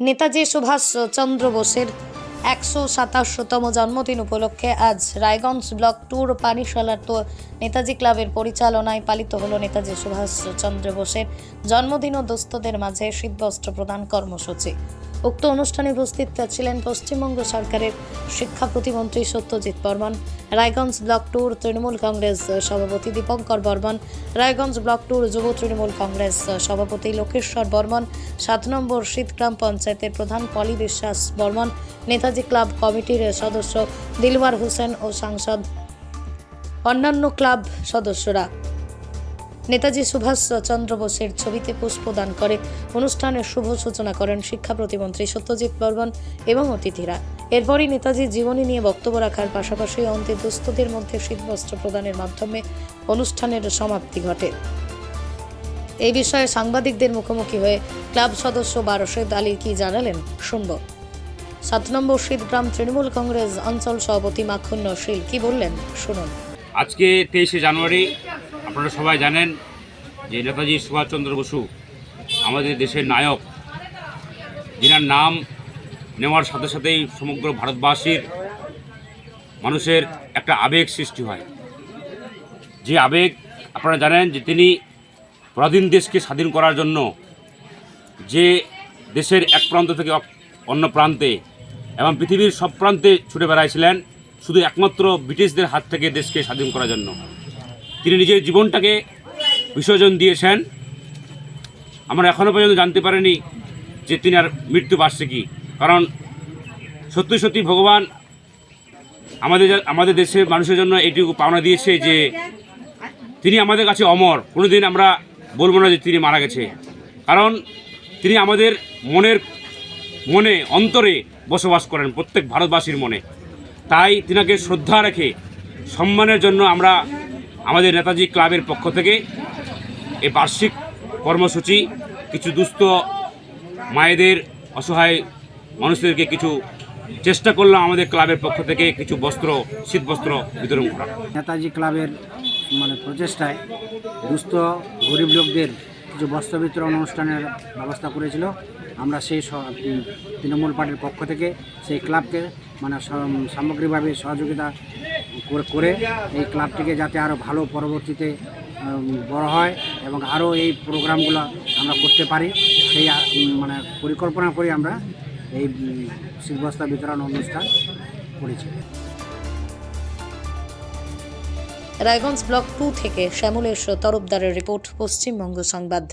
নেতাজি সুভাষ চন্দ্র বোসের একশো সাতাশতম জন্মদিন উপলক্ষে আজ রায়গঞ্জ ব্লক ট্যুর পানিশালার তো নেতাজি ক্লাবের পরিচালনায় পালিত হল নেতাজি সুভাষ চন্দ্র বোসের জন্মদিন ও দোস্তদের মাঝে শীতবস্ত্র প্রদান কর্মসূচি। উক্ত অনুষ্ঠানে উপস্থিত ছিলেন পশ্চিমবঙ্গ সরকারের শিক্ষা প্রতিমন্ত্রী সত্যজিৎ বর্মন, রায়গঞ্জ ব্লক ট্যুর তৃণমূল কংগ্রেস সভাপতি দীপঙ্কর বর্মন, রায়গঞ্জ ব্লক ট্যুর যুব তৃণমূল কংগ্রেস সভাপতি লোকেশ্বর বর্মন, সাত নম্বর শীতগ্রাম পঞ্চায়েতের প্রধান পলি বিশ্বাস বর্মন, নেতাজি ক্লাব কমিটির সদস্য দিলওয়ার হোসেন ও সাংসদ অন্যান্য ক্লাব সদস্যরা। নেতাজি সুভাষ চন্দ্র বোসের ছবিতে পুষ্পদান করে। অনুষ্ঠানের শুভ সূচনা করেন শিক্ষা প্রতিমন্ত্রী সত্যজিৎ বর্মন এবং অতিথিরা। এরপরই নেতাজির জীবনী নিয়ে বক্তব্য রাখার পাশাপাশি অন্ত্যদুস্থদের মধ্যে শীতবস্ত্র প্রদানের মাধ্যমে অনুষ্ঠানের সমাপ্তি ঘটে। এই বিষয়ে সাংবাদিকদের মুখোমুখি হয়ে ক্লাব সদস্য বারশেদ আলী কি জানালেন, শুনব। সাত নম্বর শীতগ্রাম তৃণমূল কংগ্রেস অঞ্চল সভাপতি মাখন নশীল কি বললেন, শুনুন। আজকে তেইশে জানুয়ারি আপনারা সবাই জানেন যে নেতাজি সুভাষচন্দ্র বসু, আমাদের দেশের নায়ক, যিনার নাম নেওয়ার সাথে সাথেই সমগ্র ভারতবাসীর মানুষের একটা আবেগ সৃষ্টি হয়। যে আবেগ আপনারা জানেন যে তিনি পরাধীন দেশকে স্বাধীন করার জন্য যে দেশের এক প্রান্ত থেকে অন্য প্রান্তে এবং পৃথিবীর সব প্রান্তে ছুটে বেড়াইছিলেন, শুধু একমাত্র ব্রিটিশদের হাত থেকে দেশকে স্বাধীন করার জন্য। তিনি নিজের জীবনটাকে বিসর্জন দিয়েছেন। আমরা এখনও পর্যন্ত জানতে পারিনি যে তিনি আর মৃত্যু বার্ষিকী কারণ সত্যি সত্যি ভগবান আমাদের আমাদের দেশের মানুষের জন্য এটুকু পাওনা দিয়েছে যে তিনি আমাদের কাছে অমর। কোনোদিন আমরা বলব না যে তিনি মারা গেছে। কারণ তিনি আমাদের মনের মনে, অন্তরে বসবাস করেন প্রত্যেক ভারতবাসীর মনে। তাই তিনাকে শ্রদ্ধা রেখে সম্মানের জন্য আমরা আমাদের নেতাজি ক্লাবের পক্ষ থেকে এই বার্ষিক কর্মসূচি, কিছু দুস্থ মায়েদের অসহায় মানুষদেরকে কিছু চেষ্টা করলাম আমাদের ক্লাবের পক্ষ থেকে কিছু বস্ত্র, শীত বস্ত্র বিতরণ করা নেতাজি ক্লাবের মানে প্রচেষ্টায় দুস্থ গরিব লোকদের কিছু বস্ত্র বিতরণ অনুষ্ঠানের ব্যবস্থা করেছিল। আমরা সেই তৃণমূল পার্টির পক্ষ থেকে সেই ক্লাবকে মানে সামগ্রিকভাবে সহযোগিতা করে- এই ক্লাবটিকে যাতে আরও ভালো পরবর্তীতে বড় হয় এবং আরও এই প্রোগ্রামগুলো আমরা করতে পারি সেই মানে পরিকল্পনা করে আমরা এই উম, শীতবস্ত্র বিতরণ অনুষ্ঠান করেছি। রায়গঞ্জ ব্লক টু থেকে শ্যামলেশ তরফদারের রিপোর্ট পশ্চিমবঙ্গ সংবাদ।